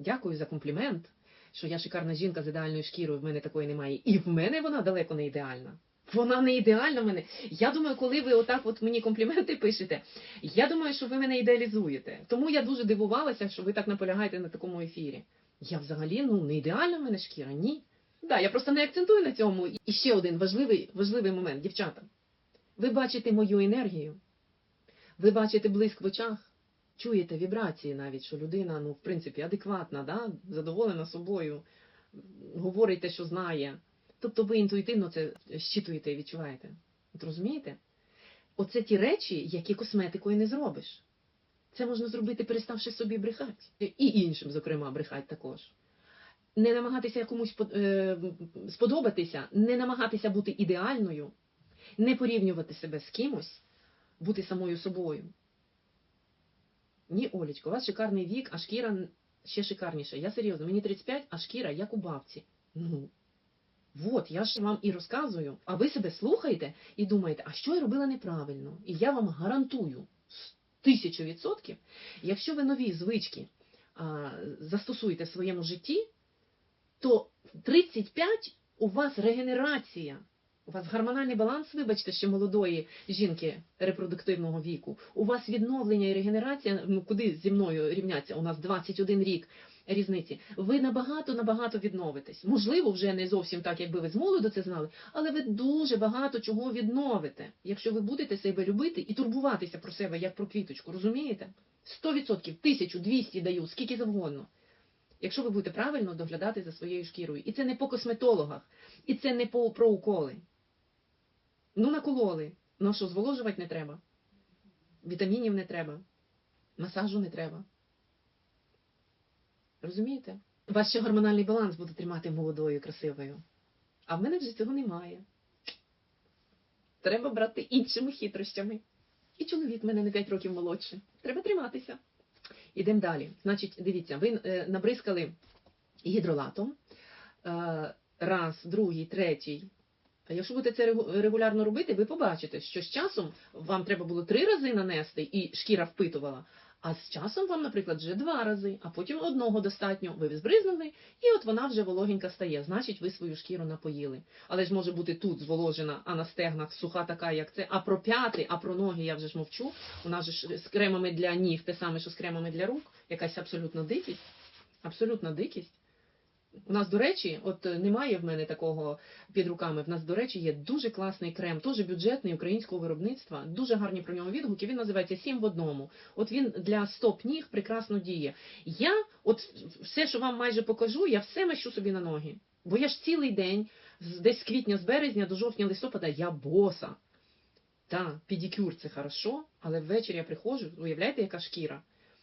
Дякую за комплімент, що я шикарна жінка з ідеальною шкірою, в мене такої немає. І в мене вона далеко не ідеальна. Вона не ідеальна в мене. Я думаю, коли ви отак от мені компліменти пишете, я думаю, що ви мене ідеалізуєте. Тому я дуже дивувалася, що ви так наполягаєте на такому ефірі. Я взагалі ну не ідеальна в мене шкіра, ні. Да, я просто не акцентую на цьому. І ще один важливий, важливий момент, дівчата. Ви бачите мою енергію, ви бачите блиск в очах, чуєте вібрації навіть, що людина, ну, в принципі, адекватна, да? задоволена собою, говорить те, що знає. Тобто ви інтуїтивно це щитуєте і відчуваєте. От розумієте? Оце ті речі, які косметикою не зробиш. Це можна зробити, переставши собі брехати. І іншим, зокрема, брехати також. Не намагатися комусь е, сподобатися, не намагатися бути ідеальною, не порівнювати себе з кимось, бути самою собою. Ні, Олечко, у вас шикарний вік, а шкіра ще шикарніша. Я серйозно, мені 35, а шкіра як у бабці. Ну, от, я ж вам і розказую, а ви себе слухаєте і думаєте, а що я робила неправильно? І я вам гарантую тисячу відсотків, якщо ви нові звички а, застосуєте в своєму житті, то 35 у вас регенерація. У вас гормональний баланс, вибачте, ще молодої жінки репродуктивного віку. У вас відновлення і регенерація, ну куди зі мною рівняться? У нас 21 рік різниці. Ви набагато набагато відновитесь. Можливо, вже не зовсім так, якби ви з молоду це знали, але ви дуже багато чого відновите, якщо ви будете себе любити і турбуватися про себе як про квіточку. Розумієте? 100%, 1200 даю, скільки завгодно. Якщо ви будете правильно доглядати за своєю шкірою. І це не по косметологах, і це не по про уколи. Ну, накололи. Ну що, зволожувати не треба. Вітамінів не треба. Масажу не треба. Розумієте? Вас ще гормональний баланс буде тримати молодою красивою. А в мене вже цього немає. Треба брати іншими хитрощами. І чоловік в мене на 5 років молодший. Треба триматися. Ідемо далі. Значить, дивіться, ви е, набризкали гідролатом. Е, раз, другий, третій. Якщо будете це регулярно робити, ви побачите, що з часом вам треба було три рази нанести, і шкіра впитувала. А з часом вам, наприклад, вже два рази, а потім одного достатньо. Ви збризнули, і от вона вже вологенька стає. Значить, ви свою шкіру напоїли. Але ж може бути тут зволожена, а на стегнах суха така, як це. А про п'яти, а про ноги я вже ж мовчу. У нас же з кремами для ніг те саме, що з кремами для рук. Якась абсолютно дикість. Абсолютна дикість. У нас, до речі, от е, немає в мене такого під руками. В нас, до речі, є дуже класний крем, теж бюджетний українського виробництва. Дуже гарні про нього відгуки. Він називається Сім в одному. От він для стоп ніг прекрасно діє. Я, от все, що вам майже покажу, я все мащу собі на ноги. Бо я ж цілий день, десь з квітня, з березня до жовтня, листопада, я боса. Та, педикюр це хорошо, але ввечері я приходжу, уявляєте, яка шкіра.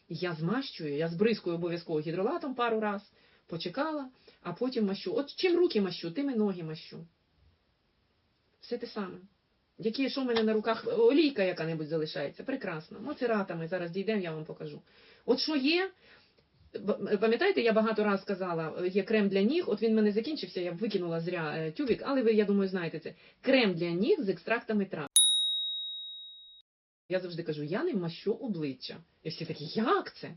Я змащую, я збризкую обов'язково гідролатом пару раз, почекала, а потім мащу. От чим руки мащу, тим і ноги мащу. Все те саме. Які, що в мене на руках, олійка яка-небудь залишається, прекрасно. Моцератами, зараз дійдемо, я вам покажу. От що є, пам'ятаєте, я багато раз казала, є крем для ніг, от він в мене закінчився, я викинула зря е, тюбик, але ви, я думаю, знаєте це. Крем для ніг з екстрактами трав. Я завжди кажу, я не мащу обличчя. І всі такі, як це?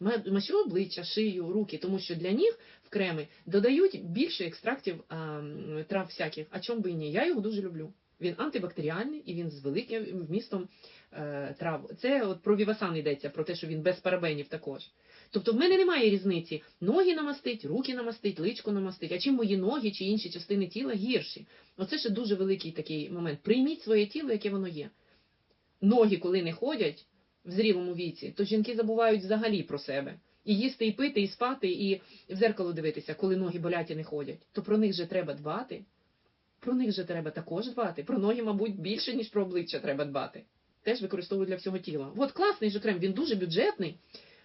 Мащу обличчя, шию, руки, тому що для ніг в креми додають більше екстрактів а, трав всяких. А чому би і ні? Я його дуже люблю. Він антибактеріальний і він з великим вмістом е, трав. Це от про Вівасан йдеться, про те, що він без парабенів також. Тобто в мене немає різниці. Ноги намастить, руки намастить, личко намастить. А чим мої ноги чи інші частини тіла гірші? Оце ще дуже великий такий момент. Прийміть своє тіло, яке воно є. Ноги, коли не ходять в зрілому віці, то жінки забувають взагалі про себе. І їсти, і пити, і спати, і в зеркало дивитися, коли ноги болять і не ходять. То про них же треба дбати. Про них же треба також дбати. Про ноги, мабуть, більше, ніж про обличчя треба дбати. Теж використовують для всього тіла. От класний же крем, він дуже бюджетний.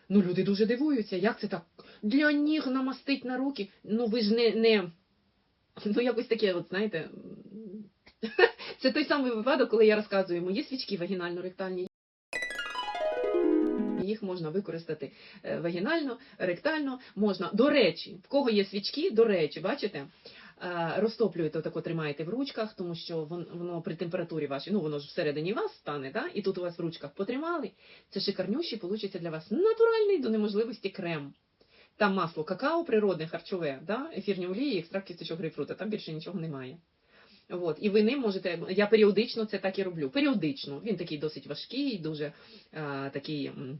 Ну, люди дуже дивуються, як це так? Для ніг намастить на руки. Ну ви ж не. не... Ну, якось таке, от знаєте. Це той самий випадок, коли я розказую, мої свічки вагінально-ректальні. Їх можна використати е, вагінально, ректально, можна. До речі, в кого є свічки, до речі, бачите, е, розтоплюєте, отако тримаєте в ручках, тому що воно при температурі вашій, ну воно ж всередині вас стане, да? і тут у вас в ручках потримали. Це шикарнющий, получиться для вас натуральний до неможливості крем. Там масло какао, природне, харчове, да? ефірні олії, екстракт кісточок грейпфрута, там більше нічого немає. От, і ви ним можете, я періодично це так і роблю. Періодично. Він такий досить важкий, дуже а, такий м,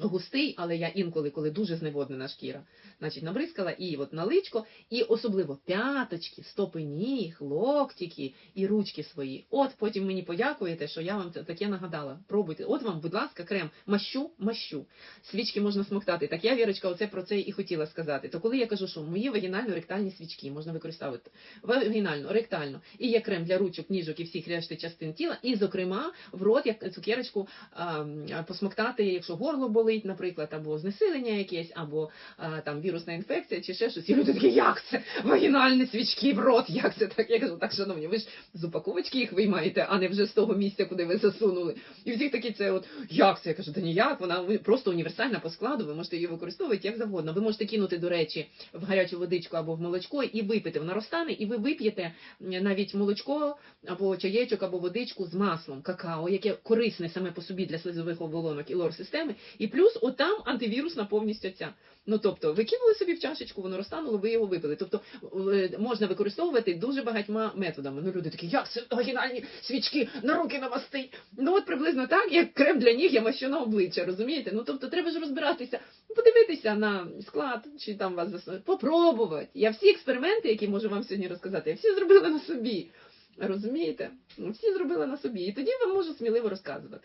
густий, але я інколи, коли дуже зневоднена шкіра, значить набризкала і от на личко, і особливо п'яточки, стопи ніг, локтики і ручки свої. От потім мені подякуєте, що я вам це таке нагадала. Пробуйте. От вам, будь ласка, крем, мащу, мащу. Свічки можна смоктати. Так я, Вірочка, оце про це і хотіла сказати. То коли я кажу, що мої вагінально-ректальні свічки можна використовувати вагінально, ректально, і є крем для ручок, ніжок і всіх решти частин тіла, і, зокрема, в рот як цукерочку а, посмоктати, якщо горло болить, наприклад, або знесилення якесь, або а, там вірусна інфекція, чи ще щось. І люди такі, як це? Вагінальні свічки в рот, як це так? Я кажу, так, шановні, ви ж з упаковочки їх виймаєте, а не вже з того місця, куди ви засунули. І всіх такі це от як це? Я кажу, та ніяк, вона просто універсальна по складу, ви можете її використовувати як завгодно. Ви можете кинути, до речі, в гарячу водичку або в молочко і випити. Вона розтане, і ви вип'єте навіть молочко або чаєчок, або водичку з маслом, какао, яке корисне саме по собі для слизових оболонок і лор системи. І плюс отам антивірусна повністю ця. Ну тобто, ви кинули собі в чашечку, воно розтануло, ви його випили. Тобто е, можна використовувати дуже багатьма методами. Ну люди такі, як це оригінальні свічки на руки намастить. Ну от приблизно так, як крем для ніг я мащу на обличчя, розумієте? Ну тобто треба ж розбиратися, подивитися на склад, чи там вас засунули, попробувати. Я всі експерименти, які можу вам сьогодні розказати, я всі зробила на собі. Розумієте? Всі зробила на собі. І тоді вам можу сміливо розказувати.